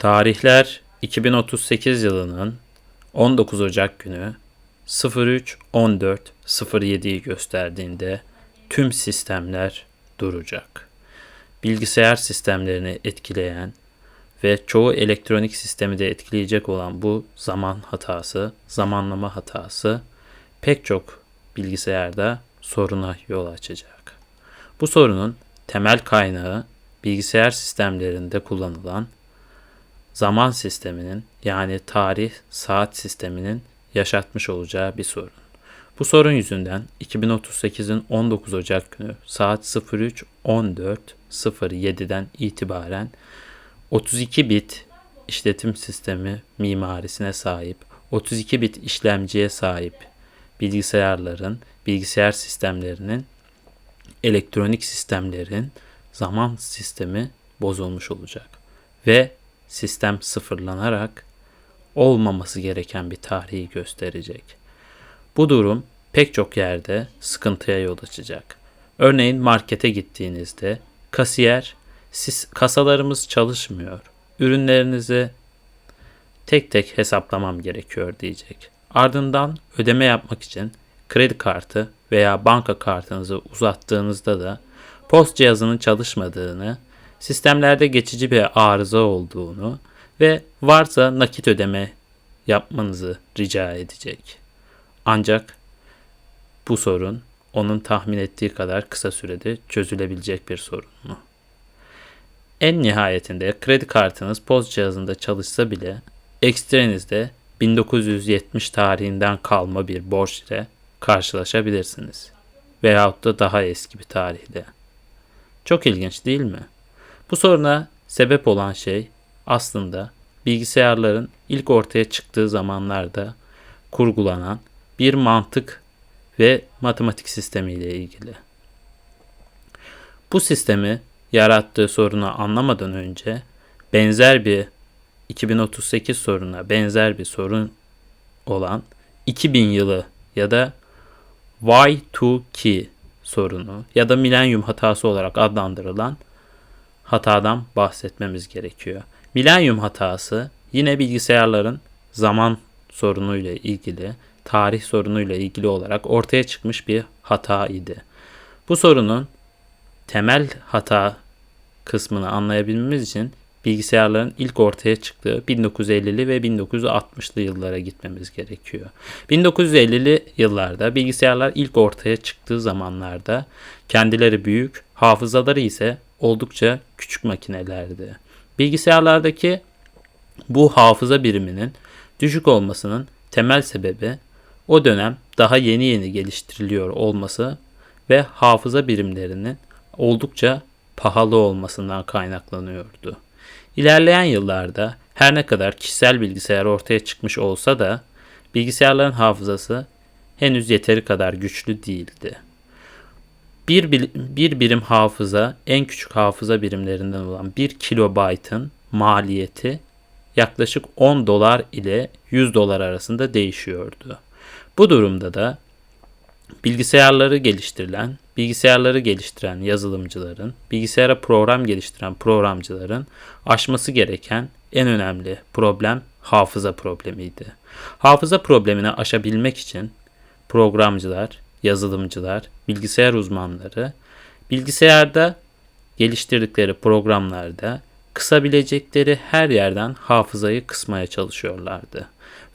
Tarihler 2038 yılının 19 Ocak günü 03.14.07'yi gösterdiğinde tüm sistemler duracak. Bilgisayar sistemlerini etkileyen ve çoğu elektronik sistemi de etkileyecek olan bu zaman hatası, zamanlama hatası pek çok bilgisayarda soruna yol açacak. Bu sorunun temel kaynağı bilgisayar sistemlerinde kullanılan zaman sisteminin yani tarih saat sisteminin yaşatmış olacağı bir sorun. Bu sorun yüzünden 2038'in 19 Ocak günü saat 03.14.07'den itibaren 32 bit işletim sistemi mimarisine sahip, 32 bit işlemciye sahip bilgisayarların, bilgisayar sistemlerinin, elektronik sistemlerin zaman sistemi bozulmuş olacak ve sistem sıfırlanarak olmaması gereken bir tarihi gösterecek. Bu durum pek çok yerde sıkıntıya yol açacak. Örneğin markete gittiğinizde kasiyer siz kasalarımız çalışmıyor. Ürünlerinizi tek tek hesaplamam gerekiyor diyecek. Ardından ödeme yapmak için kredi kartı veya banka kartınızı uzattığınızda da post cihazının çalışmadığını, sistemlerde geçici bir arıza olduğunu ve varsa nakit ödeme yapmanızı rica edecek. Ancak bu sorun onun tahmin ettiği kadar kısa sürede çözülebilecek bir sorun mu? En nihayetinde kredi kartınız post cihazında çalışsa bile ekstrenizde 1970 tarihinden kalma bir borç ile karşılaşabilirsiniz. Veyahut da daha eski bir tarihte. Çok ilginç değil mi? Bu soruna sebep olan şey aslında bilgisayarların ilk ortaya çıktığı zamanlarda kurgulanan bir mantık ve matematik sistemi ile ilgili. Bu sistemi yarattığı sorunu anlamadan önce benzer bir 2038 soruna benzer bir sorun olan 2000 yılı ya da Y2K sorunu ya da milenyum hatası olarak adlandırılan hatadan bahsetmemiz gerekiyor. Milenyum hatası yine bilgisayarların zaman sorunuyla ilgili, tarih sorunuyla ilgili olarak ortaya çıkmış bir hata idi. Bu sorunun temel hata kısmını anlayabilmemiz için bilgisayarların ilk ortaya çıktığı 1950'li ve 1960'lı yıllara gitmemiz gerekiyor. 1950'li yıllarda bilgisayarlar ilk ortaya çıktığı zamanlarda kendileri büyük, hafızaları ise oldukça küçük makinelerdi. Bilgisayarlardaki bu hafıza biriminin düşük olmasının temel sebebi o dönem daha yeni yeni geliştiriliyor olması ve hafıza birimlerinin oldukça pahalı olmasından kaynaklanıyordu. İlerleyen yıllarda her ne kadar kişisel bilgisayar ortaya çıkmış olsa da bilgisayarların hafızası henüz yeteri kadar güçlü değildi. Bir, bir birim hafıza en küçük hafıza birimlerinden olan 1 kilobaytın maliyeti yaklaşık 10 dolar ile 100 dolar arasında değişiyordu. Bu durumda da bilgisayarları geliştirilen, bilgisayarları geliştiren yazılımcıların, bilgisayara program geliştiren programcıların aşması gereken en önemli problem hafıza problemiydi. Hafıza problemini aşabilmek için programcılar, yazılımcılar, bilgisayar uzmanları bilgisayarda geliştirdikleri programlarda kısabilecekleri her yerden hafızayı kısmaya çalışıyorlardı.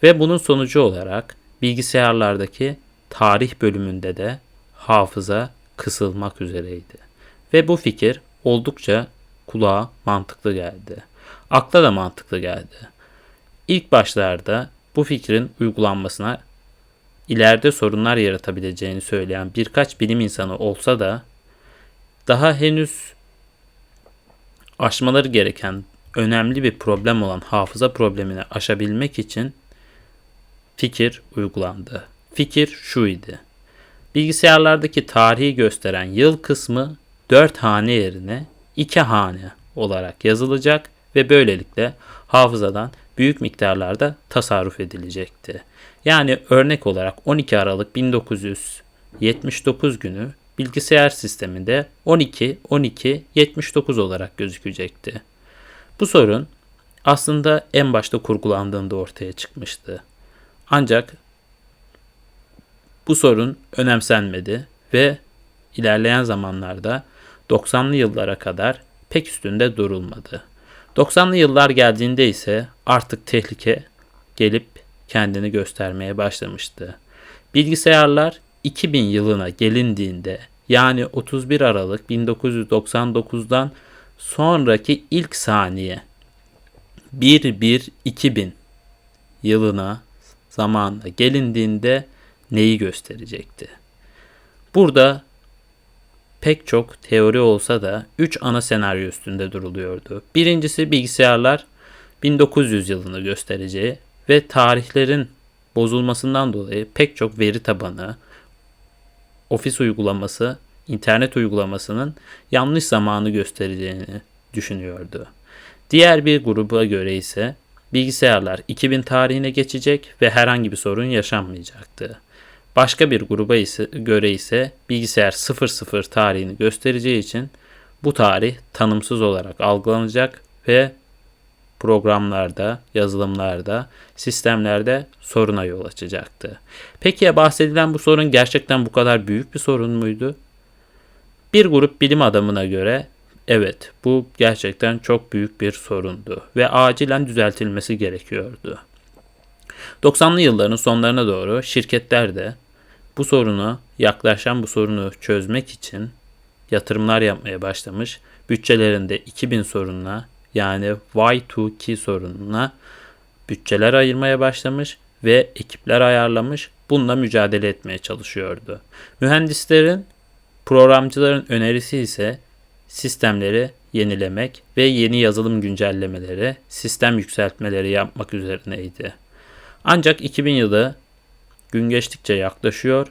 Ve bunun sonucu olarak bilgisayarlardaki tarih bölümünde de hafıza kısılmak üzereydi. Ve bu fikir oldukça kulağa mantıklı geldi. Akla da mantıklı geldi. İlk başlarda bu fikrin uygulanmasına ileride sorunlar yaratabileceğini söyleyen birkaç bilim insanı olsa da daha henüz aşmaları gereken önemli bir problem olan hafıza problemini aşabilmek için fikir uygulandı. Fikir şu idi. Bilgisayarlardaki tarihi gösteren yıl kısmı 4 hane yerine 2 hane olarak yazılacak ve böylelikle hafızadan büyük miktarlarda tasarruf edilecekti. Yani örnek olarak 12 Aralık 1979 günü bilgisayar sisteminde 12 12 79 olarak gözükecekti. Bu sorun aslında en başta kurgulandığında ortaya çıkmıştı. Ancak bu sorun önemsenmedi ve ilerleyen zamanlarda 90'lı yıllara kadar pek üstünde durulmadı. 90'lı yıllar geldiğinde ise artık tehlike gelip kendini göstermeye başlamıştı. Bilgisayarlar 2000 yılına gelindiğinde yani 31 Aralık 1999'dan sonraki ilk saniye 1-1-2000 yılına zamanla gelindiğinde neyi gösterecekti? Burada pek çok teori olsa da 3 ana senaryo üstünde duruluyordu. Birincisi bilgisayarlar 1900 yılını göstereceği ve tarihlerin bozulmasından dolayı pek çok veri tabanı, ofis uygulaması, internet uygulamasının yanlış zamanı göstereceğini düşünüyordu. Diğer bir gruba göre ise bilgisayarlar 2000 tarihine geçecek ve herhangi bir sorun yaşanmayacaktı. Başka bir gruba ise, göre ise bilgisayar 00 tarihini göstereceği için bu tarih tanımsız olarak algılanacak ve programlarda, yazılımlarda, sistemlerde soruna yol açacaktı. Peki ya bahsedilen bu sorun gerçekten bu kadar büyük bir sorun muydu? Bir grup bilim adamına göre evet bu gerçekten çok büyük bir sorundu ve acilen düzeltilmesi gerekiyordu. 90'lı yılların sonlarına doğru şirketler de bu sorunu, yaklaşan bu sorunu çözmek için yatırımlar yapmaya başlamış. Bütçelerinde 2000 sorununa yani Y2K sorununa bütçeler ayırmaya başlamış ve ekipler ayarlamış. Bununla mücadele etmeye çalışıyordu. Mühendislerin, programcıların önerisi ise sistemleri yenilemek ve yeni yazılım güncellemeleri, sistem yükseltmeleri yapmak üzerineydi. Ancak 2000 yılı gün geçtikçe yaklaşıyor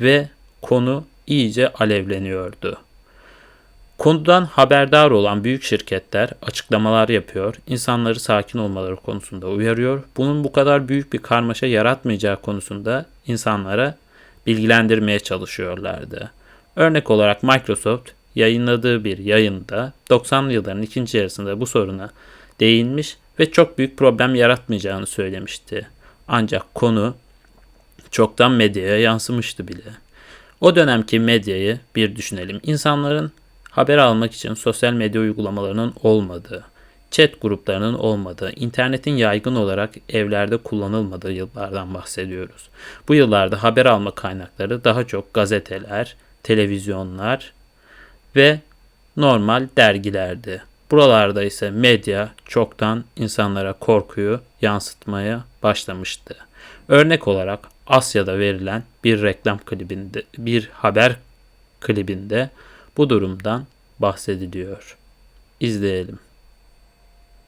ve konu iyice alevleniyordu. Konudan haberdar olan büyük şirketler açıklamalar yapıyor, insanları sakin olmaları konusunda uyarıyor. Bunun bu kadar büyük bir karmaşa yaratmayacağı konusunda insanlara bilgilendirmeye çalışıyorlardı. Örnek olarak Microsoft yayınladığı bir yayında 90'lı yılların ikinci yarısında bu soruna değinmiş ve çok büyük problem yaratmayacağını söylemişti. Ancak konu çoktan medyaya yansımıştı bile. O dönemki medyayı bir düşünelim. İnsanların haber almak için sosyal medya uygulamalarının olmadığı, chat gruplarının olmadığı, internetin yaygın olarak evlerde kullanılmadığı yıllardan bahsediyoruz. Bu yıllarda haber alma kaynakları daha çok gazeteler, televizyonlar ve normal dergilerdi. Buralarda ise medya çoktan insanlara korkuyu yansıtmaya başlamıştı. Örnek olarak Asya'da verilen bir reklam klibinde, bir haber klibinde bu durumdan bahsediliyor. İzleyelim.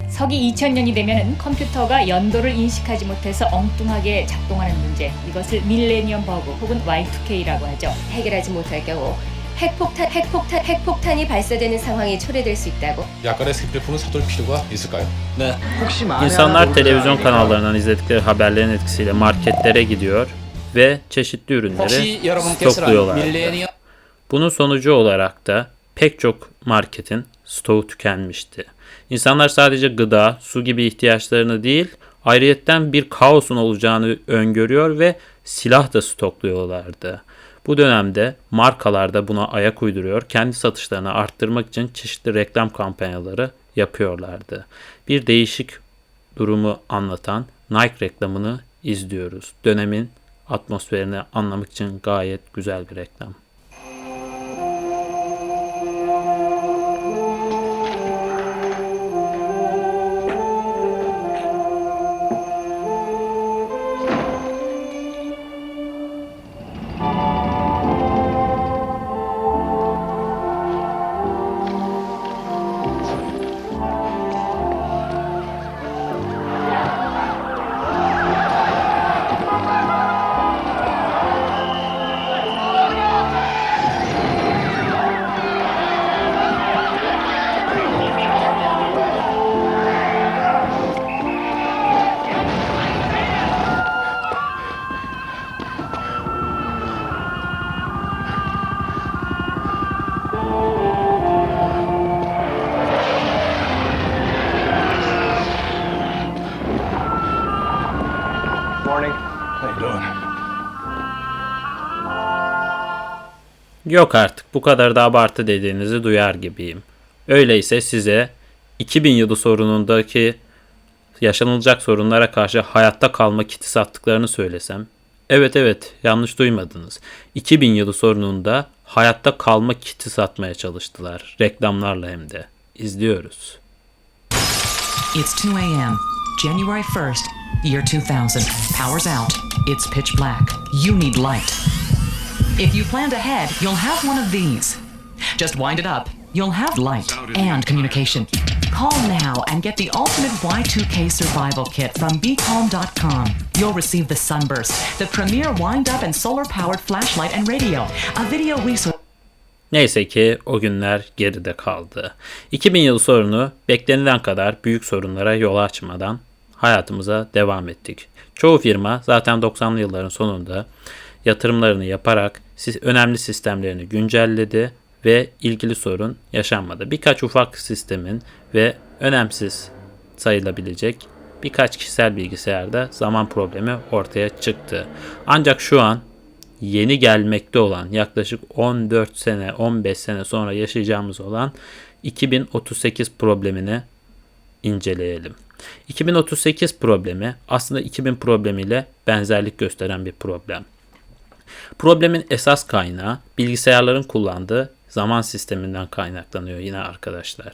서기 2000년이 되면 컴퓨터가 연도를 인식하지 못해서 엉뚱하게 작동하는 문제 이것을 밀레니엄 버그 혹은 Y2K라고 하죠. 해결하지 못할 경우 핵폭탄, 핵폭탄, 핵폭탄이 발사되는 상황이 초래될 수 있다고 약간의 스크립트는 서둘 필요가 있을까요? 네. 혹시 만에 İnsanlar 하나 televizyon 모르는 kanallarından izledikleri haberlerin etkisiyle marketlere gidiyor ve çeşitli ürünleri 혹시 여러분께서는 stokluyorlardı. 밀레니엄 bunun sonucu olarak da pek çok marketin stoğu tükenmişti. İnsanlar sadece gıda, su gibi ihtiyaçlarını değil, ayrıyetten bir kaosun olacağını öngörüyor ve silah da stokluyorlardı. Bu dönemde markalar da buna ayak uyduruyor, kendi satışlarını arttırmak için çeşitli reklam kampanyaları yapıyorlardı. Bir değişik durumu anlatan Nike reklamını izliyoruz. Dönemin atmosferini anlamak için gayet güzel bir reklam. Yok artık bu kadar da abartı dediğinizi duyar gibiyim. Öyleyse size 2000 yılı sorunundaki yaşanılacak sorunlara karşı hayatta kalma kiti sattıklarını söylesem. Evet evet yanlış duymadınız. 2000 yılı sorununda hayatta kalma kiti satmaya çalıştılar. Reklamlarla hem de. İzliyoruz. It's 2 a.m., January 1st, year 2000. Power's out. It's pitch black. You need light. If you planned ahead, you'll have one of these. Just wind it up. You'll have light and communication. Call now and get the ultimate Y2K survival kit from BeCalm.com. You'll receive the Sunburst, the premier wind up and solar powered flashlight and radio, a video resource. Neyse ki o günler geride kaldı. 2000 yılı sorunu beklenilen kadar büyük sorunlara yol açmadan hayatımıza devam ettik. Çoğu firma zaten 90'lı yılların sonunda yatırımlarını yaparak önemli sistemlerini güncelledi ve ilgili sorun yaşanmadı. Birkaç ufak sistemin ve önemsiz sayılabilecek birkaç kişisel bilgisayarda zaman problemi ortaya çıktı. Ancak şu an yeni gelmekte olan yaklaşık 14 sene 15 sene sonra yaşayacağımız olan 2038 problemini inceleyelim. 2038 problemi aslında 2000 problemiyle benzerlik gösteren bir problem. Problemin esas kaynağı bilgisayarların kullandığı zaman sisteminden kaynaklanıyor yine arkadaşlar.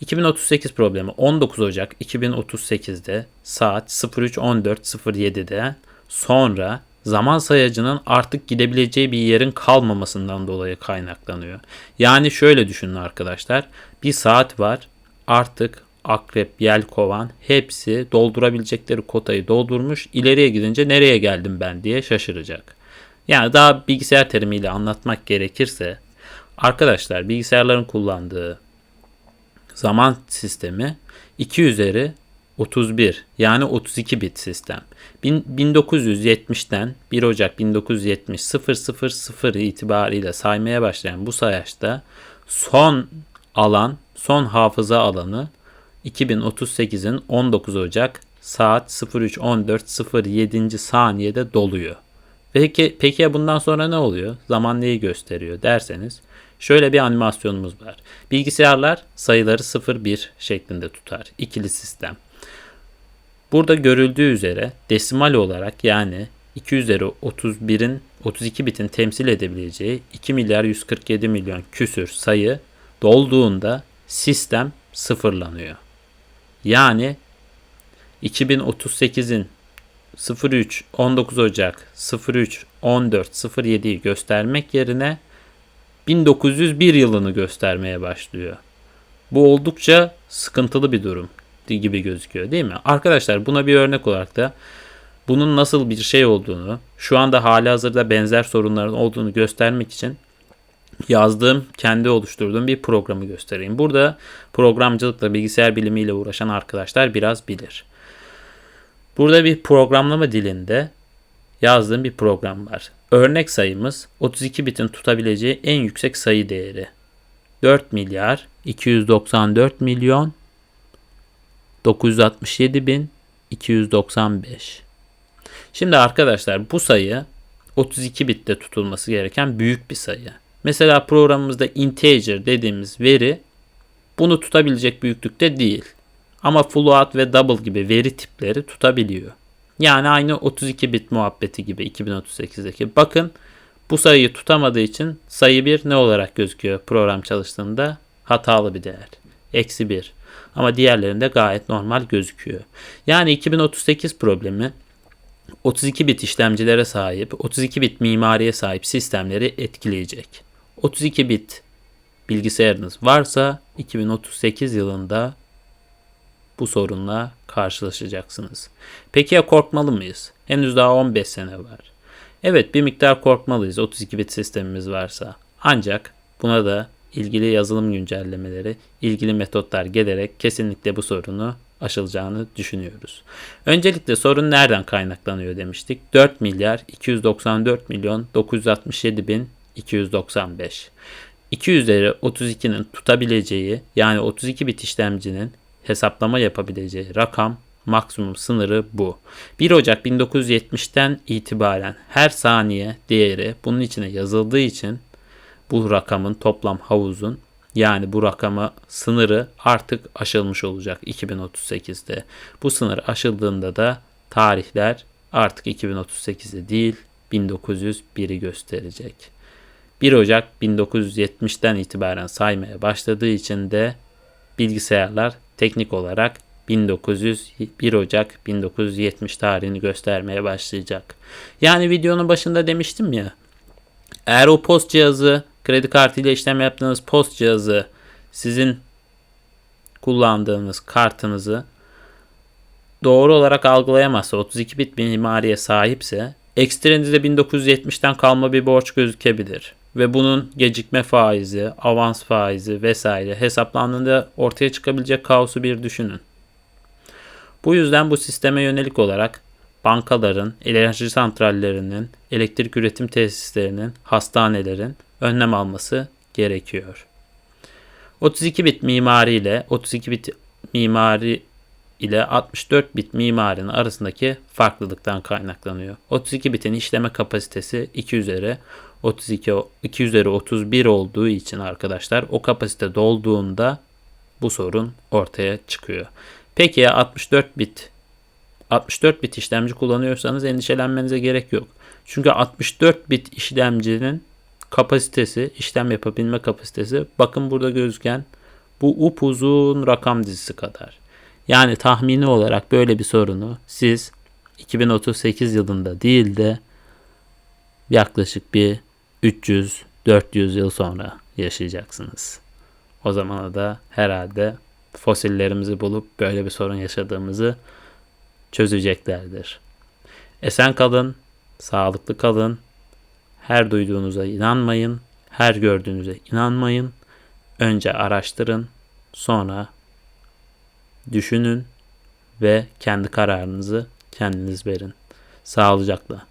2038 problemi 19 Ocak 2038'de saat 03.14.07'de sonra zaman sayacının artık gidebileceği bir yerin kalmamasından dolayı kaynaklanıyor. Yani şöyle düşünün arkadaşlar. Bir saat var artık akrep, yelkovan hepsi doldurabilecekleri kotayı doldurmuş. İleriye gidince nereye geldim ben diye şaşıracak. Yani daha bilgisayar terimiyle anlatmak gerekirse arkadaşlar bilgisayarların kullandığı zaman sistemi 2 üzeri 31 yani 32 bit sistem. Bin- 1970'ten 1 Ocak 1970 000 itibariyle saymaya başlayan bu sayaçta son alan, son hafıza alanı 2038'in 19 Ocak saat 03.14.07. saniyede doluyor. Peki, peki ya bundan sonra ne oluyor? Zaman neyi gösteriyor derseniz şöyle bir animasyonumuz var. Bilgisayarlar sayıları 0-1 şeklinde tutar. İkili sistem. Burada görüldüğü üzere desimal olarak yani 2 üzeri 31'in 32 bitin temsil edebileceği 2 milyar 147 milyon küsür sayı dolduğunda sistem sıfırlanıyor. Yani 2038'in 03 19 Ocak 03 14 07'yi göstermek yerine 1901 yılını göstermeye başlıyor. Bu oldukça sıkıntılı bir durum gibi gözüküyor değil mi? Arkadaşlar buna bir örnek olarak da bunun nasıl bir şey olduğunu, şu anda hali hazırda benzer sorunların olduğunu göstermek için yazdığım, kendi oluşturduğum bir programı göstereyim. Burada programcılıkla, bilgisayar bilimiyle uğraşan arkadaşlar biraz bilir. Burada bir programlama dilinde yazdığım bir program var. Örnek sayımız 32 bitin tutabileceği en yüksek sayı değeri. 4 milyar 294 milyon 967 bin 295. Şimdi arkadaşlar bu sayı 32 bitte tutulması gereken büyük bir sayı. Mesela programımızda integer dediğimiz veri bunu tutabilecek büyüklükte değil. Ama float ve double gibi veri tipleri tutabiliyor. Yani aynı 32 bit muhabbeti gibi 2038'deki. Bakın bu sayıyı tutamadığı için sayı 1 ne olarak gözüküyor program çalıştığında? Hatalı bir değer. Eksi 1. Ama diğerlerinde gayet normal gözüküyor. Yani 2038 problemi 32 bit işlemcilere sahip, 32 bit mimariye sahip sistemleri etkileyecek. 32 bit bilgisayarınız varsa 2038 yılında bu sorunla karşılaşacaksınız. Peki ya korkmalı mıyız? Henüz daha 15 sene var. Evet bir miktar korkmalıyız 32 bit sistemimiz varsa. Ancak buna da ilgili yazılım güncellemeleri, ilgili metotlar gelerek kesinlikle bu sorunu aşılacağını düşünüyoruz. Öncelikle sorun nereden kaynaklanıyor demiştik. 4 milyar 294 milyon 967 bin 295. 2 üzeri 32'nin tutabileceği yani 32 bit işlemcinin hesaplama yapabileceği rakam maksimum sınırı bu. 1 Ocak 1970'ten itibaren her saniye değeri bunun içine yazıldığı için bu rakamın toplam havuzun yani bu rakamı sınırı artık aşılmış olacak 2038'de. Bu sınır aşıldığında da tarihler artık 2038'de değil 1901'i gösterecek. 1 Ocak 1970'ten itibaren saymaya başladığı için de bilgisayarlar teknik olarak 1900 1 Ocak 1970 tarihini göstermeye başlayacak. Yani videonun başında demiştim ya. Eğer o post cihazı kredi kartıyla işlem yaptığınız post cihazı sizin kullandığınız kartınızı doğru olarak algılayamazsa 32 bit mimariye sahipse ekstrenizde 1970'ten kalma bir borç gözükebilir. Ve bunun gecikme faizi, avans faizi vesaire hesaplandığında ortaya çıkabilecek kaosu bir düşünün. Bu yüzden bu sisteme yönelik olarak bankaların, enerji santrallerinin, elektrik üretim tesislerinin, hastanelerin önlem alması gerekiyor. 32 bit mimari ile 32 bit mimari ile 64 bit mimarinin arasındaki farklılıktan kaynaklanıyor. 32 bitin işleme kapasitesi 2 üzeri 32 2 üzeri 31 olduğu için arkadaşlar o kapasite dolduğunda bu sorun ortaya çıkıyor. Peki ya 64 bit 64 bit işlemci kullanıyorsanız endişelenmenize gerek yok. Çünkü 64 bit işlemcinin kapasitesi, işlem yapabilme kapasitesi bakın burada gözüken bu upuzun rakam dizisi kadar. Yani tahmini olarak böyle bir sorunu siz 2038 yılında değil de yaklaşık bir 300-400 yıl sonra yaşayacaksınız. O zamana da herhalde fosillerimizi bulup böyle bir sorun yaşadığımızı çözeceklerdir. Esen kalın, sağlıklı kalın. Her duyduğunuza inanmayın, her gördüğünüze inanmayın. Önce araştırın, sonra düşünün ve kendi kararınızı kendiniz verin. Sağlıcakla.